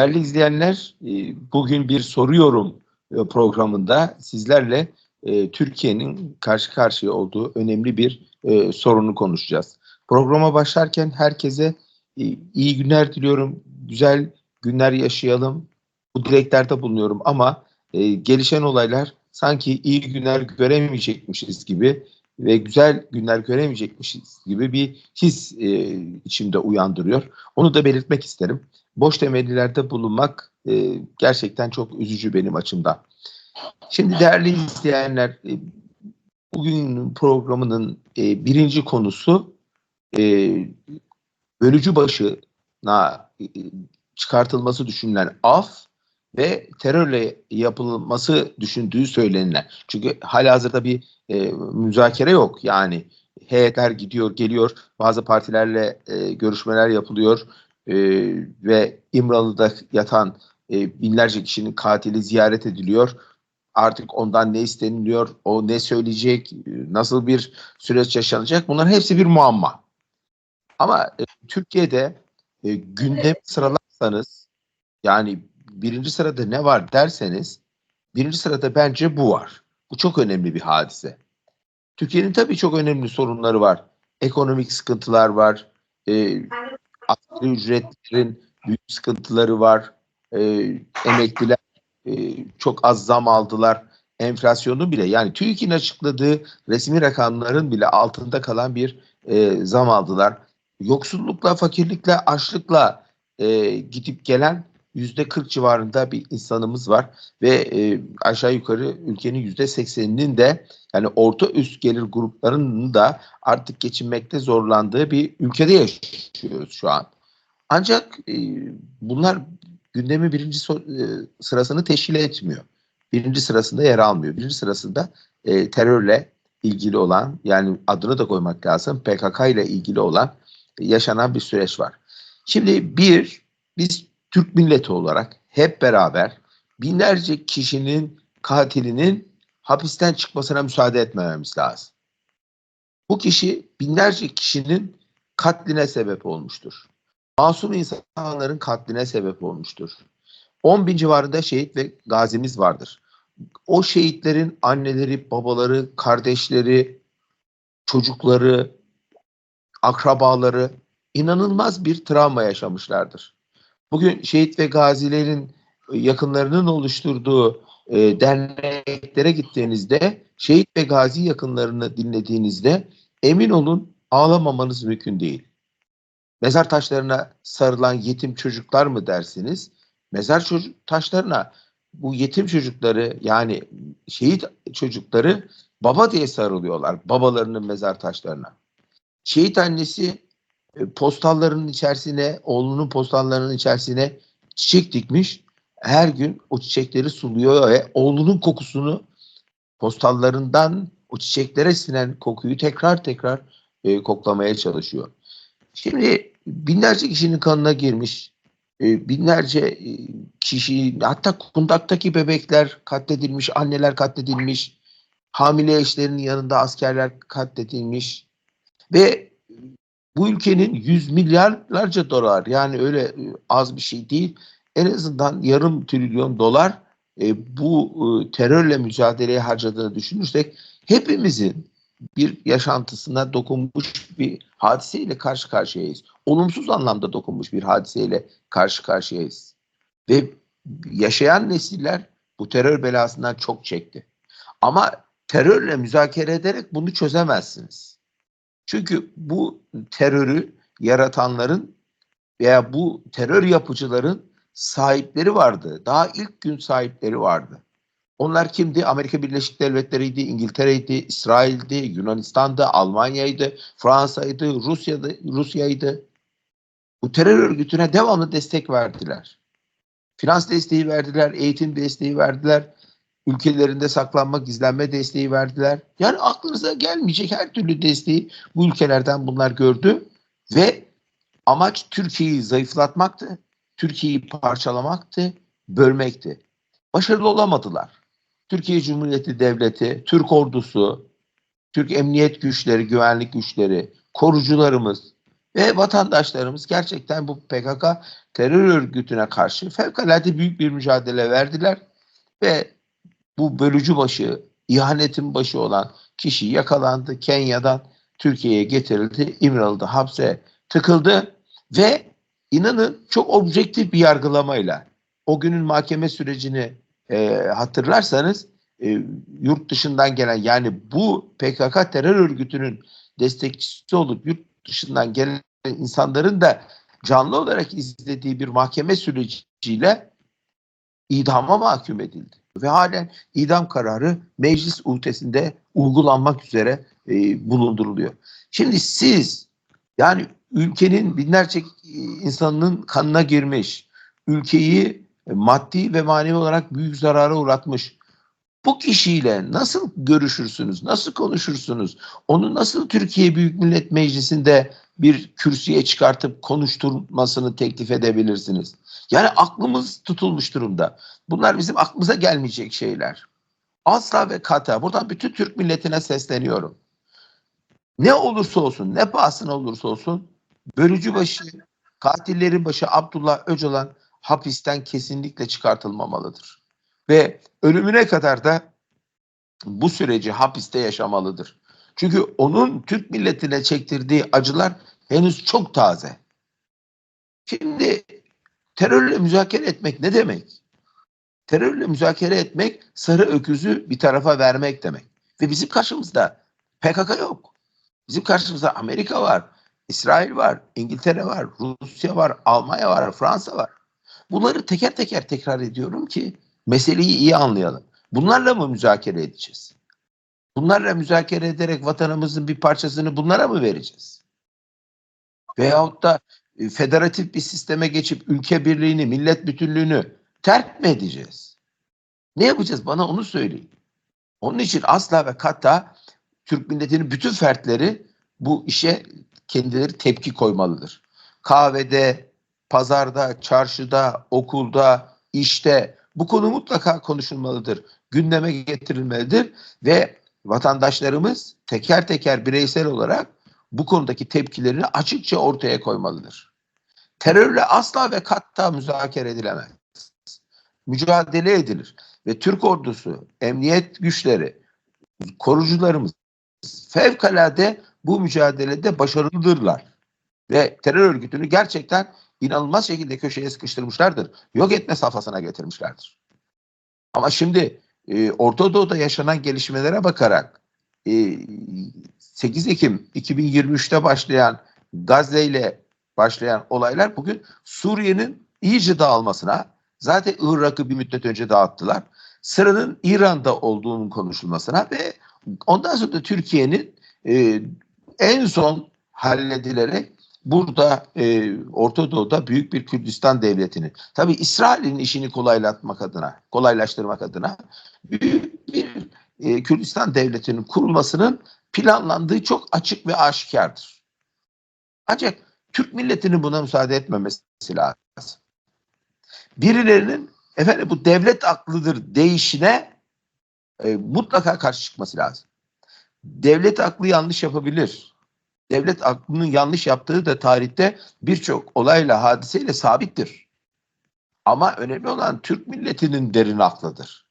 Değerli izleyenler, e, bugün bir soruyorum e, programında sizlerle e, Türkiye'nin karşı karşıya olduğu önemli bir sorunu konuşacağız. Programa başlarken herkese iyi günler diliyorum, güzel günler yaşayalım. Bu dileklerde bulunuyorum ama gelişen olaylar sanki iyi günler göremeyecekmişiz gibi ve güzel günler göremeyecekmişiz gibi bir his içimde uyandırıyor. Onu da belirtmek isterim boş temellilerde bulunmak e, gerçekten çok üzücü benim açımdan. Şimdi değerli izleyenler, e, bugün programının e, birinci konusu e, bölücü başına e, çıkartılması düşünülen af ve terörle yapılması düşündüğü söylenilen. Çünkü halihazırda bir e, müzakere yok. Yani heyetler gidiyor, geliyor. Bazı partilerle e, görüşmeler yapılıyor e, ve İmralı'da yatan e, binlerce kişinin katili ziyaret ediliyor. Artık ondan ne isteniliyor, o ne söyleyecek, nasıl bir süreç yaşanacak bunların hepsi bir muamma. Ama e, Türkiye'de e, gündem sıralarsanız yani birinci sırada ne var derseniz birinci sırada bence bu var. Bu çok önemli bir hadise. Türkiye'nin tabii çok önemli sorunları var. Ekonomik sıkıntılar var. E, asgari ücretlerin büyük sıkıntıları var. E, emekliler e, çok az zam aldılar. Enflasyonu bile yani TÜİK'in açıkladığı resmi rakamların bile altında kalan bir e, zam aldılar. Yoksullukla, fakirlikle, açlıkla e, gidip gelen yüzde 40 civarında bir insanımız var ve e, aşağı yukarı ülkenin yüzde 80'inin de yani orta üst gelir gruplarının da artık geçinmekte zorlandığı bir ülkede yaşıyoruz şu an. Ancak e, bunlar gündemi birinci so e, sırasını teşkil etmiyor. Birinci sırasında yer almıyor. Birinci sırasında e, terörle ilgili olan yani adını da koymak lazım PKK ile ilgili olan yaşanan bir süreç var. Şimdi bir biz Türk milleti olarak hep beraber binlerce kişinin katilinin hapisten çıkmasına müsaade etmememiz lazım. Bu kişi binlerce kişinin katline sebep olmuştur. Masum insanların katline sebep olmuştur. 10 bin civarında şehit ve gazimiz vardır. O şehitlerin anneleri, babaları, kardeşleri, çocukları, akrabaları inanılmaz bir travma yaşamışlardır. Bugün şehit ve gazilerin yakınlarının oluşturduğu e, derneklere gittiğinizde şehit ve gazi yakınlarını dinlediğinizde emin olun ağlamamanız mümkün değil. Mezar taşlarına sarılan yetim çocuklar mı dersiniz? Mezar çocuk taşlarına bu yetim çocukları yani şehit çocukları baba diye sarılıyorlar babalarının mezar taşlarına. Şehit annesi e, postallarının içerisine, oğlunun postallarının içerisine çiçek dikmiş. Her gün o çiçekleri suluyor ve oğlunun kokusunu postallarından o çiçeklere sinen kokuyu tekrar tekrar e, koklamaya çalışıyor. Şimdi binlerce kişinin kanına girmiş, e, binlerce e, kişi hatta kundaktaki bebekler katledilmiş, anneler katledilmiş, hamile eşlerinin yanında askerler katledilmiş ve bu ülkenin yüz milyarlarca dolar yani öyle e, az bir şey değil en azından yarım trilyon dolar e, bu e, terörle mücadeleye harcadığını düşünürsek hepimizin bir yaşantısına dokunmuş bir hadiseyle karşı karşıyayız. Olumsuz anlamda dokunmuş bir hadiseyle karşı karşıyayız. Ve yaşayan nesiller bu terör belasından çok çekti. Ama terörle müzakere ederek bunu çözemezsiniz. Çünkü bu terörü yaratanların veya bu terör yapıcıların sahipleri vardı. Daha ilk gün sahipleri vardı. Onlar kimdi? Amerika Birleşik Devletleri'ydi, İngiltere'ydi, İsrail'di, Yunanistan'dı, Almanya'ydı, Fransa'ydı, Rusya'dı, Rusya'ydı. Bu terör örgütüne devamlı destek verdiler. Finans desteği verdiler, eğitim desteği verdiler, ülkelerinde saklanma, gizlenme desteği verdiler. Yani aklınıza gelmeyecek her türlü desteği bu ülkelerden bunlar gördü ve amaç Türkiye'yi zayıflatmaktı, Türkiye'yi parçalamaktı, bölmekti. Başarılı olamadılar. Türkiye Cumhuriyeti Devleti, Türk ordusu, Türk emniyet güçleri, güvenlik güçleri, korucularımız Ve vatandaşlarımız gerçekten bu PKK terör örgütüne karşı fevkalade büyük bir mücadele verdiler ve bu bölücü başı, ihanetin başı olan kişi yakalandı. Kenya'dan Türkiye'ye getirildi. İmralı'da hapse tıkıldı ve inanın çok objektif bir yargılamayla o günün mahkeme sürecini e, hatırlarsanız e, yurt dışından gelen yani bu PKK terör örgütünün destekçisi olup yurt dışından gelen insanların da canlı olarak izlediği bir mahkeme süreciyle idama mahkum edildi. Ve halen idam kararı meclis utesinde uygulanmak üzere e, bulunduruluyor. Şimdi siz yani ülkenin binlerce insanının kanına girmiş, ülkeyi maddi ve manevi olarak büyük zarara uğratmış. Bu kişiyle nasıl görüşürsünüz, nasıl konuşursunuz? Onu nasıl Türkiye Büyük Millet Meclisi'nde bir kürsüye çıkartıp konuşturmasını teklif edebilirsiniz? Yani aklımız tutulmuş durumda. Bunlar bizim aklımıza gelmeyecek şeyler. Asla ve kata. Buradan bütün Türk milletine sesleniyorum. Ne olursa olsun, ne pahasına olursa olsun bölücü başı, katillerin başı Abdullah Öcalan hapisten kesinlikle çıkartılmamalıdır. Ve ölümüne kadar da bu süreci hapiste yaşamalıdır. Çünkü onun Türk milletine çektirdiği acılar henüz çok taze. Şimdi terörle müzakere etmek ne demek? Terörle müzakere etmek sarı öküzü bir tarafa vermek demek. Ve bizim karşımızda PKK yok. Bizim karşımızda Amerika var, İsrail var, İngiltere var, Rusya var, Almanya var, Fransa var. Bunları teker teker tekrar ediyorum ki meseleyi iyi anlayalım. Bunlarla mı müzakere edeceğiz? Bunlarla müzakere ederek vatanımızın bir parçasını bunlara mı vereceğiz? Veyahut da e, federatif bir sisteme geçip ülke birliğini, millet bütünlüğünü terk mi edeceğiz? Ne yapacağız? Bana onu söyleyin. Onun için asla ve kata Türk milletinin bütün fertleri bu işe kendileri tepki koymalıdır. Kahvede, pazarda, çarşıda, okulda, işte bu konu mutlaka konuşulmalıdır. Gündeme getirilmelidir ve vatandaşlarımız teker teker bireysel olarak bu konudaki tepkilerini açıkça ortaya koymalıdır. Terörle asla ve katta müzakere edilemez. Mücadele edilir ve Türk ordusu, emniyet güçleri, korucularımız fevkalade bu mücadelede başarılıdırlar. Ve terör örgütünü gerçekten inanılmaz şekilde köşeye sıkıştırmışlardır. Yok etme safhasına getirmişlerdir. Ama şimdi e, Orta Doğu'da yaşanan gelişmelere bakarak e, 8 Ekim 2023'te başlayan Gazze ile başlayan olaylar bugün Suriye'nin iyice dağılmasına zaten Irak'ı bir müddet önce dağıttılar. Sıranın İran'da olduğunun konuşulmasına ve ondan sonra da Türkiye'nin e, en son halledilerek burada e, Orta Doğu'da büyük bir Kürdistan devletini, tabi İsrail'in işini kolaylatmak adına, kolaylaştırmak adına büyük bir e, Kürdistan devletinin kurulmasının planlandığı çok açık ve aşikardır. Ancak Türk milletinin buna müsaade etmemesi lazım. Birilerinin efendim bu devlet aklıdır değişine e, mutlaka karşı çıkması lazım. Devlet aklı yanlış yapabilir. Devlet aklının yanlış yaptığı da tarihte birçok olayla, hadiseyle sabittir. Ama önemli olan Türk milletinin derin aklıdır.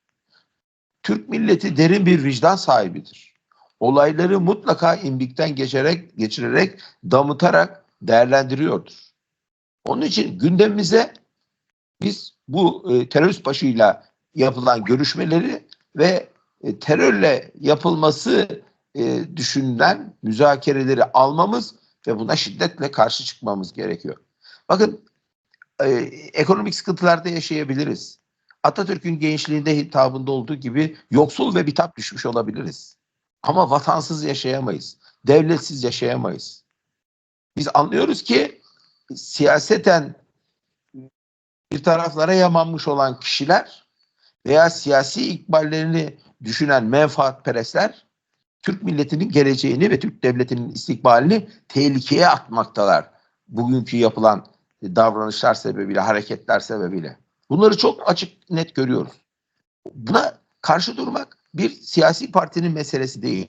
Türk milleti derin bir vicdan sahibidir. Olayları mutlaka imbikten geçerek, geçirerek, damıtarak değerlendiriyordur. Onun için gündemimize biz bu e, terörist başıyla yapılan görüşmeleri ve e, terörle yapılması e, düşünülen müzakereleri almamız ve buna şiddetle karşı çıkmamız gerekiyor. Bakın e, ekonomik sıkıntılarda yaşayabiliriz. Atatürk'ün gençliğinde hitabında olduğu gibi yoksul ve bitap düşmüş olabiliriz. Ama vatansız yaşayamayız. Devletsiz yaşayamayız. Biz anlıyoruz ki siyaseten bir taraflara yamanmış olan kişiler veya siyasi ikballerini düşünen menfaatperestler Türk milletinin geleceğini ve Türk devletinin istikbalini tehlikeye atmaktalar. Bugünkü yapılan davranışlar sebebiyle, hareketler sebebiyle. Bunları çok açık net görüyoruz. Buna karşı durmak bir siyasi partinin meselesi değil.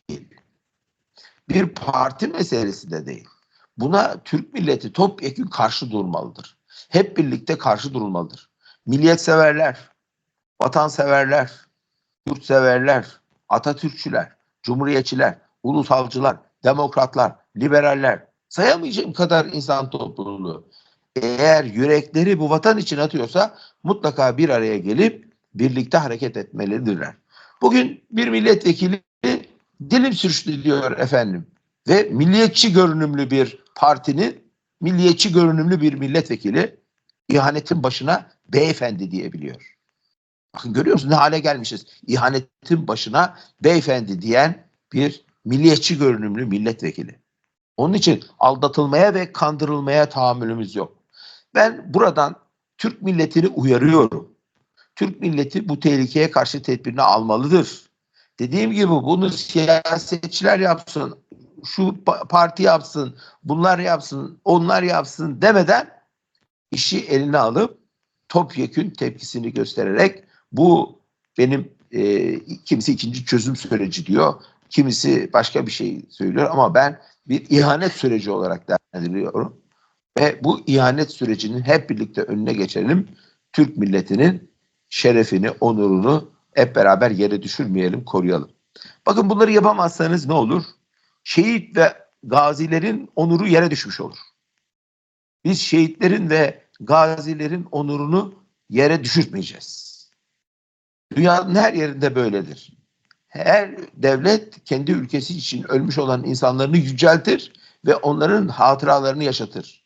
Bir parti meselesi de değil. Buna Türk milleti topyekun karşı durmalıdır. Hep birlikte karşı durulmalıdır. Milliyetseverler, vatanseverler, yurtseverler, Atatürkçüler, Cumhuriyetçiler, ulusalcılar, demokratlar, liberaller, sayamayacağım kadar insan topluluğu eğer yürekleri bu vatan için atıyorsa mutlaka bir araya gelip birlikte hareket etmelidirler. Bugün bir milletvekili dilim sürçtü diyor efendim ve milliyetçi görünümlü bir partinin milliyetçi görünümlü bir milletvekili ihanetin başına beyefendi diyebiliyor. Bakın görüyor musunuz ne hale gelmişiz? İhanetin başına beyefendi diyen bir milliyetçi görünümlü milletvekili. Onun için aldatılmaya ve kandırılmaya tahammülümüz yok. Ben buradan Türk milletini uyarıyorum. Türk milleti bu tehlikeye karşı tedbirini almalıdır. Dediğim gibi bunu siyasetçiler yapsın, şu parti yapsın, bunlar yapsın, onlar yapsın demeden işi eline alıp topyekün tepkisini göstererek bu benim e, kimisi ikinci çözüm süreci diyor, kimisi başka bir şey söylüyor ama ben bir ihanet süreci olarak değerlendiriyorum. Ve bu ihanet sürecinin hep birlikte önüne geçelim. Türk milletinin şerefini, onurunu hep beraber yere düşürmeyelim, koruyalım. Bakın bunları yapamazsanız ne olur? Şehit ve gazilerin onuru yere düşmüş olur. Biz şehitlerin ve gazilerin onurunu yere düşürtmeyeceğiz. Dünyanın her yerinde böyledir. Her devlet kendi ülkesi için ölmüş olan insanlarını yüceltir ve onların hatıralarını yaşatır.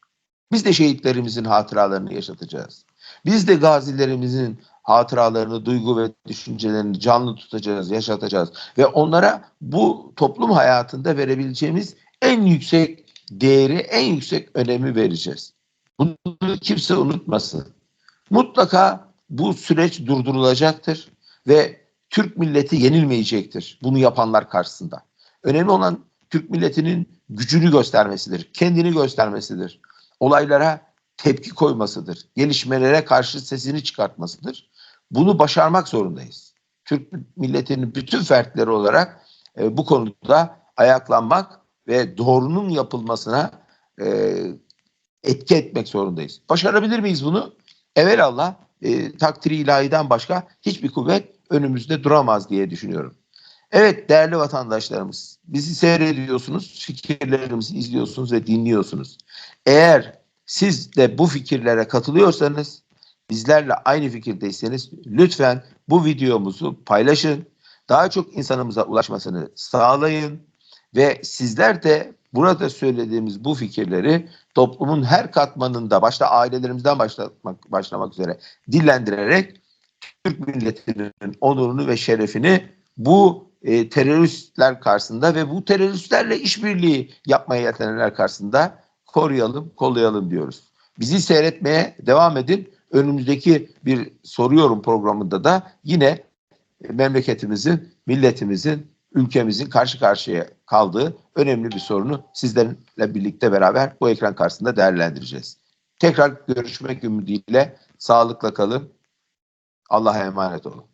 Biz de şehitlerimizin hatıralarını yaşatacağız. Biz de gazilerimizin hatıralarını, duygu ve düşüncelerini canlı tutacağız, yaşatacağız. Ve onlara bu toplum hayatında verebileceğimiz en yüksek değeri, en yüksek önemi vereceğiz. Bunu kimse unutmasın. Mutlaka bu süreç durdurulacaktır ve Türk milleti yenilmeyecektir bunu yapanlar karşısında. Önemli olan Türk milletinin gücünü göstermesidir, kendini göstermesidir. Olaylara tepki koymasıdır, gelişmelere karşı sesini çıkartmasıdır. Bunu başarmak zorundayız. Türk milletinin bütün fertleri olarak e, bu konuda ayaklanmak ve doğrunun yapılmasına e, etki etmek zorundayız. Başarabilir miyiz bunu? Evelallah e, takdiri ilahiden başka hiçbir kuvvet önümüzde duramaz diye düşünüyorum. Evet değerli vatandaşlarımız bizi seyrediyorsunuz, fikirlerimizi izliyorsunuz ve dinliyorsunuz. Eğer siz de bu fikirlere katılıyorsanız, bizlerle aynı fikirdeyseniz lütfen bu videomuzu paylaşın. Daha çok insanımıza ulaşmasını sağlayın ve sizler de burada söylediğimiz bu fikirleri toplumun her katmanında başta ailelerimizden başlamak, başlamak üzere dillendirerek Türk milletinin onurunu ve şerefini bu e, teröristler karşısında ve bu teröristlerle işbirliği yapmaya yetenenler karşısında koruyalım, kollayalım diyoruz. Bizi seyretmeye devam edin. Önümüzdeki bir soruyorum programında da yine memleketimizin, milletimizin, ülkemizin karşı karşıya kaldığı önemli bir sorunu sizlerle birlikte beraber bu ekran karşısında değerlendireceğiz. Tekrar görüşmek ümidiyle sağlıkla kalın. Allah'a emanet olun.